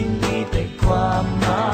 ที่มีแต่ความหมาย